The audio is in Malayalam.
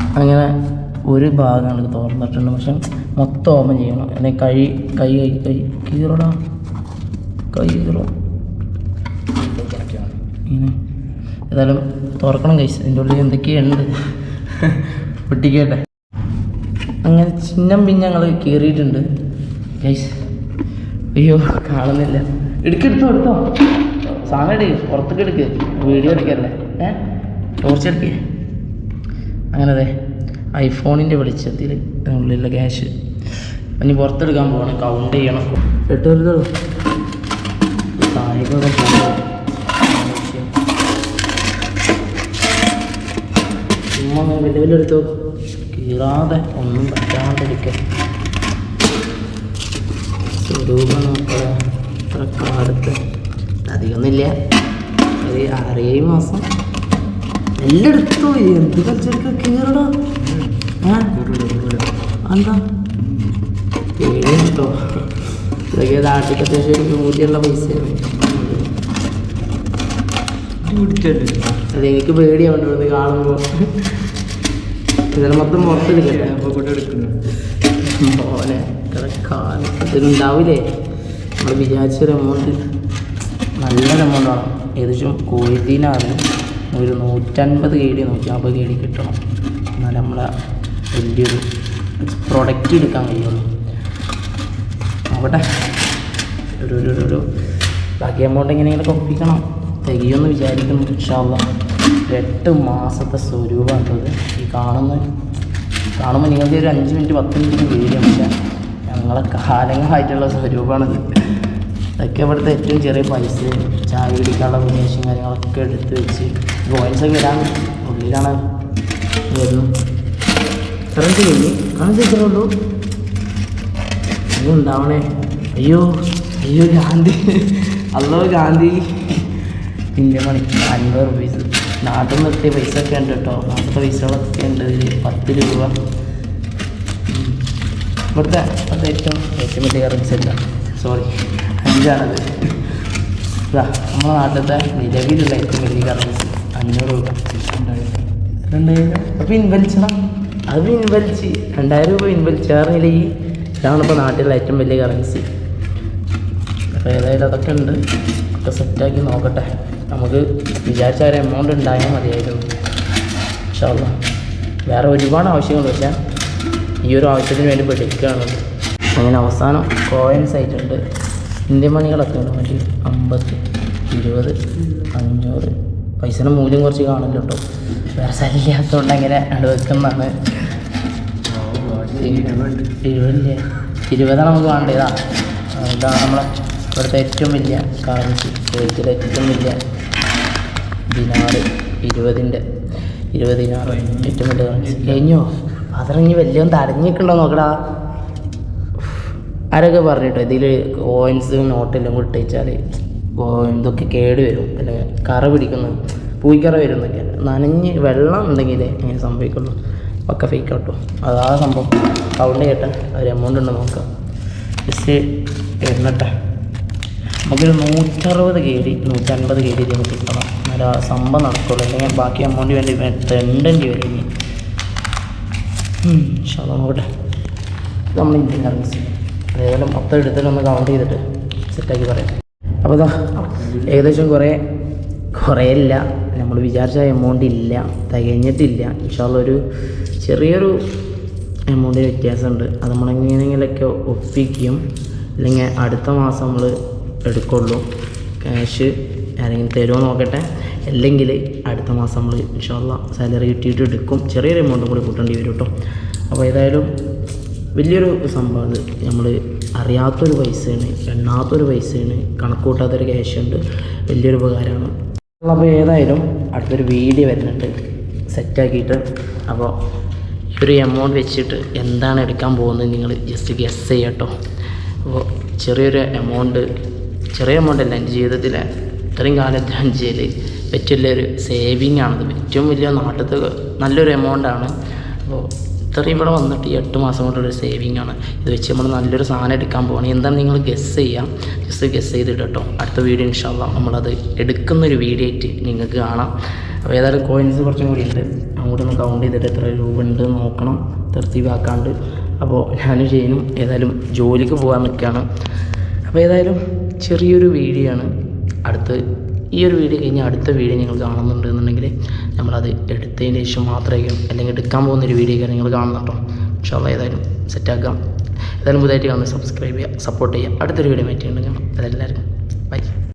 അങ്ങനെ ഒരു ഭാഗം നമുക്ക് തുറന്നിട്ടുണ്ട് പക്ഷെ മൊത്തം ഓപ്പൺ ചെയ്യണം. അല്ലെങ്കിൽ കൈ കൈ കൈ കൈ കീറടാ. കൈ കീറും. ഇങ്ങനെ. ഏതായാലും തുറക്കണം കൈസ് എന്റെ ഉള്ളിൽ എന്തൊക്കെയുണ്ട്? പൊട്ടിക്കട്ടെ. അങ്ങനെ ചിഹ്നം പിന്നെ ഞങ്ങൾ കീറിയിട്ടുണ്ട്. കൈസ് അയ്യോ കാണുന്നില്ല. എടുക്കെടുത്തോ എടുത്തോ സാധനം എടുക്കുക പുറത്തേക്ക് എടുക്കുക വീഡിയോ എടുക്കല്ലേ? ഏഹ് ടോർച്ച് എടുക്കേ. അങ്ങനെ അതെ ഐഫോണിന്റെ വെളിച്ചത്തിൽ ഉള്ളിലുള്ള ക്യാഷ് ഇനി പുറത്തെടുക്കാൻ പോകണം കൗണ്ട് ചെയ്യണം. എട്ട് എടുത്തോ താഴേക്കൊക്കെ പോകണം ചുമ്മാ വലിയ വലിയ എടുത്തു കീറാതെ ഒന്നും പറ്റാണ്ടിരിക്കാൻ സ്വരൂപം കാലത്ത് അധികമൊന്നുമില്ല. ഒരു ആറേഴ് മാസം. എല്ലാം എടുത്തു എന്ത് കളിച്ചെടുക്ക കീറടാ? എന്താ? ഇതൊക്കെ നാട്ടിൽ അത്യാവശ്യം ഒരു മൂല്യമുള്ള പൈസയാണ്. അത് എനിക്ക് ഇത് കാണുമ്പോൾ ഇതെല്ലാം മൊത്തം പുറത്തെടുക്കട്ടെ മോനെ കിടക്കാൻ ഇതിലുണ്ടാവില്ലേ നമ്മൾ വിചാരിച്ചൊരു എമൗണ്ട് നല്ലൊരു എമൗണ്ട് ആണ് ഏകദേശം കോഴിത്തീനാണ്. ഒരു നൂറ്റൻപത് കെ ഡി നൂറ്റമ്പത് കെ ഡി കിട്ടണം. എന്നാൽ നമ്മളെ വലിയൊരു പ്രൊഡക്റ്റ് എടുക്കാൻ കഴിയുള്ളൂ. അവിടെ ഒരു ഒരു ഒരു- ഒരു ബാക്കി എമൗണ്ട് എങ്ങനെയെങ്കിലും ഒപ്പിക്കണം. തികയുമെന്ന് വിചാരിക്കുന്നു ഇൻഷാല്ല എട്ട് മാസത്തെ സ്വരൂപമാണത് ഈ കാണുന്ന കാണുമ്പോൾ നിങ്ങൾക്ക് ഒരു അഞ്ച് മിനിറ്റ് പത്ത് മിനിറ്റ് വീഡിയോ പക്ഷേ ഞങ്ങളെ കാലങ്ങളായിട്ടുള്ള സ്വരൂപമാണിത്. ഇതൊക്കെ ഇവിടുത്തെ ഏറ്റവും ചെറിയ പൈസ ചായ കുടിക്കാനുള്ള ഉപദേശം കാര്യങ്ങളൊക്കെ എടുത്ത് വെച്ച് കോയിൻസൊക്കെ ഇടാൻ ഉള്ളിലാണ് വരുന്നു കറണ്ട് കഴിഞ്ഞ് കറണ്ട് വെച്ചിട്ടുള്ളൂ അയ്യോ ഉണ്ടാവണേ അയ്യോ അയ്യോ ഗാന്ധി. അല്ലോ ഗാന്ധി. ഇന്ത്യ മണി അൻപത് റുപ്പീസ് നാട്ടിൽ നിന്ന് എത്തിയ പൈസ ഒക്കെ ഉണ്ട് കേട്ടോ. നാട്ടിലത്തെ പൈസകളൊക്കെ ഉണ്ട്. പത്ത് രൂപ. ഇവിടുത്തെ ഇവിടുത്തെ ഏറ്റവും ഏറ്റവും വലിയ കറൻസി അല്ല സോറി അഞ്ചാണത് ഇതാ നമ്മുടെ നാട്ടിലത്തെ നിലവിലുള്ള ഏറ്റവും വലിയ കറൻസി അഞ്ഞൂറ് രൂപ. രണ്ടായിരം അപ്പോൾ ഇൻവലിച്ചണം അത് ഇൻവലിച്ച് രണ്ടായിരം രൂപ ഇൻവലിച്ച് ഇൻവലിച്ചാറില്ല ഈ ഇതാണ് ഇപ്പോൾ നാട്ടിലുള്ള ഏറ്റവും വലിയ കറൻസി അപ്പോൾ ഏതായാലും അതൊക്കെ ഉണ്ട്. ഒക്കെ സെറ്റാക്കി നോക്കട്ടെ. നമുക്ക് വിചാരിച്ച ഒരു എമൗണ്ട് ഉണ്ടായാൽ മതിയായിരുന്നു. ഇൻഷാല്ലാ വേറെ ഒരുപാട് ആവശ്യങ്ങൾ പക്ഷേ ഈ ഒരു ആവശ്യത്തിന് വേണ്ടി പഠിക്കുകയാണ് അങ്ങനെ അവസാനം കോയിൻസ് ആയിട്ടുണ്ട്. ഇന്ത്യൻ മണികളൊക്കെ ഉണ്ട്. മറ്റേ അമ്പത് ഇരുപത് അഞ്ഞൂറ്. പൈസയുടെ മൂല്യം കുറച്ച് കാണില്ല കേട്ടോ. വേറെ സ്ഥലമില്ലാത്തതുകൊണ്ട് അങ്ങനെ അവിടെ വെക്കുന്നതാണ് ഇരുപതില്ലേ ഇരുപതാണ് നമുക്ക് വേണ്ടതാ. ഇതാണ് നമ്മളെ ഇവിടുത്തെ ഏറ്റവും വലിയ കറൻസി കുവൈറ്റിലെ ഏറ്റവും വലിയ ദിനാറ്. ഇരുപതിന്റെ ഇരുപതിനാറ്. ഏറ്റവും വലിയ കറൻസി കഴിഞ്ഞോ? അതിറങ്ങി വലിയ തടഞ്ഞിട്ടുണ്ടോ നോക്കടാ. ആരൊക്കെ പറഞ്ഞിട്ടോ? ഇതിൽ കോയിൻസും നോട്ടെല്ലാം കൂടി ഇട്ടുവെച്ചാൽ ഇതൊക്കെ കേട് വരും. അല്ലെങ്കിൽ കറ പിടിക്കുന്നു പൂയിക്കറ വരും എന്നൊക്കെ. നനഞ്ഞ് വെള്ളം ഉണ്ടെങ്കിൽ അങ്ങനെ സംഭവിക്കുള്ളൂ. ഒക്കെ ഫേക്ക് ആട്ടോ അത് ആ സംഭവം. കൗണ്ട് ചെയ്യട്ടെ ഒരു എമൗണ്ട് ഉണ്ട് നോക്കാം. ജസ്റ്റ് എണ്ണട്ടെ. നമുക്കൊരു നൂറ്ററുപത് കെ ഡി നൂറ്റൻപത് കെ ഡി നമുക്ക് കിട്ടണം. എന്നാലും ആ സംഭവം നടക്കുള്ളൂ. അല്ലെങ്കിൽ ബാക്കി എമൗണ്ട് വേണ്ടി തെണ്ടേണ്ടി വരും ഇനി. ഷാള നോക്കട്ടെ. നമ്മൾ ഇന്ത്യൻ കറൻസി. അതേപോലെ മൊത്തം എടുത്തിട്ടൊന്ന് കൗണ്ട് ചെയ്തിട്ട് സെറ്റാക്കി പറയാം. അപ്പോൾ ഇതാ ഏകദേശം കുറേ കുറേ ഇല്ല. നമ്മൾ വിചാരിച്ച എമൗണ്ട് ഇല്ല. തികഞ്ഞിട്ടില്ല. ഇൻഷാള്ള ഒരു ചെറിയൊരു എമൗണ്ടിന് വ്യത്യാസമുണ്ട്. അത് നമ്മളെങ്ങനെയെങ്കിലൊക്കെ ഒപ്പിക്കും. അല്ലെങ്കിൽ അടുത്ത മാസം നമ്മൾ എടുക്കുള്ളൂ. ക്യാഷ് ആരെങ്കിലും തരുമോ നോക്കട്ടെ. അല്ലെങ്കിൽ അടുത്ത മാസം നമ്മൾ ഇൻഷാല്ല സാലറി കിട്ടിയിട്ട് എടുക്കും. ചെറിയൊരു എമൗണ്ടും കൂടി കൂട്ടേണ്ടി വരും കേട്ടോ. അപ്പോൾ ഏതായാലും വലിയൊരു സംഭവമാണ്. നമ്മൾ അറിയാത്തൊരു പൈസയാണ് എണ്ണാത്തൊരു പൈസയാണ് കണക്ക് കൂട്ടാത്തൊരു ക്യാഷ് ഉണ്ട്. വലിയൊരു ഉപകാരമാണ്. അപ്പോൾ ഏതായാലും അടുത്തൊരു വീഡിയോ വരുന്നുണ്ട്. സെറ്റാക്കിയിട്ട് അപ്പോൾ ഒരു എമൗണ്ട് വെച്ചിട്ട് എന്താണ് എടുക്കാൻ പോകുന്നത് നിങ്ങൾ ജസ്റ്റ് ഗസ് ചെയ്യട്ടോ അപ്പോൾ ചെറിയൊരു എമൗണ്ട് ചെറിയ എമൗണ്ട് അല്ല എന്റെ ജീവിതത്തിലെ ഇത്രയും കാലത്ത് ചെയ്യൽ ഏറ്റവും വലിയൊരു സേവിങ് ആണത് ഏറ്റവും വലിയ നാട്ടിലത്തെ നല്ലൊരു എമൗണ്ടാണ് അപ്പോൾ ഇത്രയും ഇവിടെ വന്നിട്ട് ഈ എട്ട് മാസം കൊണ്ടുള്ളൊരു സേവിങ് ആണ്. ഇത് വെച്ച് നമ്മൾ നല്ലൊരു സാധനം എടുക്കാൻ പോകണം എന്താണ് നിങ്ങൾ ഗസ് ചെയ്യാം. ജസ്റ്റ് ഗസ് ചെയ്തിട്ട് കേട്ടോ അടുത്ത വീഡിയോ ഇൻഷാല്ല നമ്മളത് എടുക്കുന്നൊരു വീഡിയോ ആയിട്ട് നിങ്ങൾക്ക് കാണാം. അപ്പോൾ ഏതായാലും കോയിൻസ് കുറച്ചും കൂടി ഉണ്ട്. അങ്ങോട്ട് ഒന്ന് കൗണ്ട് ചെയ്തിട്ട് എത്ര രൂപ ഉണ്ട് നോക്കണം. തൃപ്തിവാക്കാണ്ട്. അപ്പോൾ ഞാനും ചെയ്യുന്നു ഏതായാലും ജോലിക്ക് പോകാൻ നിൽക്കുകയാണ് അപ്പോൾ ഏതായാലും ചെറിയൊരു വീഡിയോ ആണ്. അടുത്ത് ഈ ഒരു വീഡിയോ കഴിഞ്ഞാൽ അടുത്ത വീഡിയോ നിങ്ങൾ കാണുന്നുണ്ട് എന്നുണ്ടെങ്കിൽ നമ്മളത് എടുത്തതിന് ശേഷം മാത്രമായിരിക്കും അല്ലെങ്കിൽ എടുക്കാൻ പോകുന്ന ഒരു വീഡിയോ നിങ്ങൾ കാണുന്നുണ്ടോ പക്ഷേ അത് ഏതായാലും സെറ്റാക്കാം ഏതായാലും പുതിയതായിട്ട് കാണുന്നത് സബ്സ്ക്രൈബ് ചെയ്യുക സപ്പോർട്ട് ചെയ്യുക. അടുത്തൊരു വീഡിയോ മാറ്റി ഉണ്ടെങ്കിൽ അതെല്ലാവർക്കും ബൈ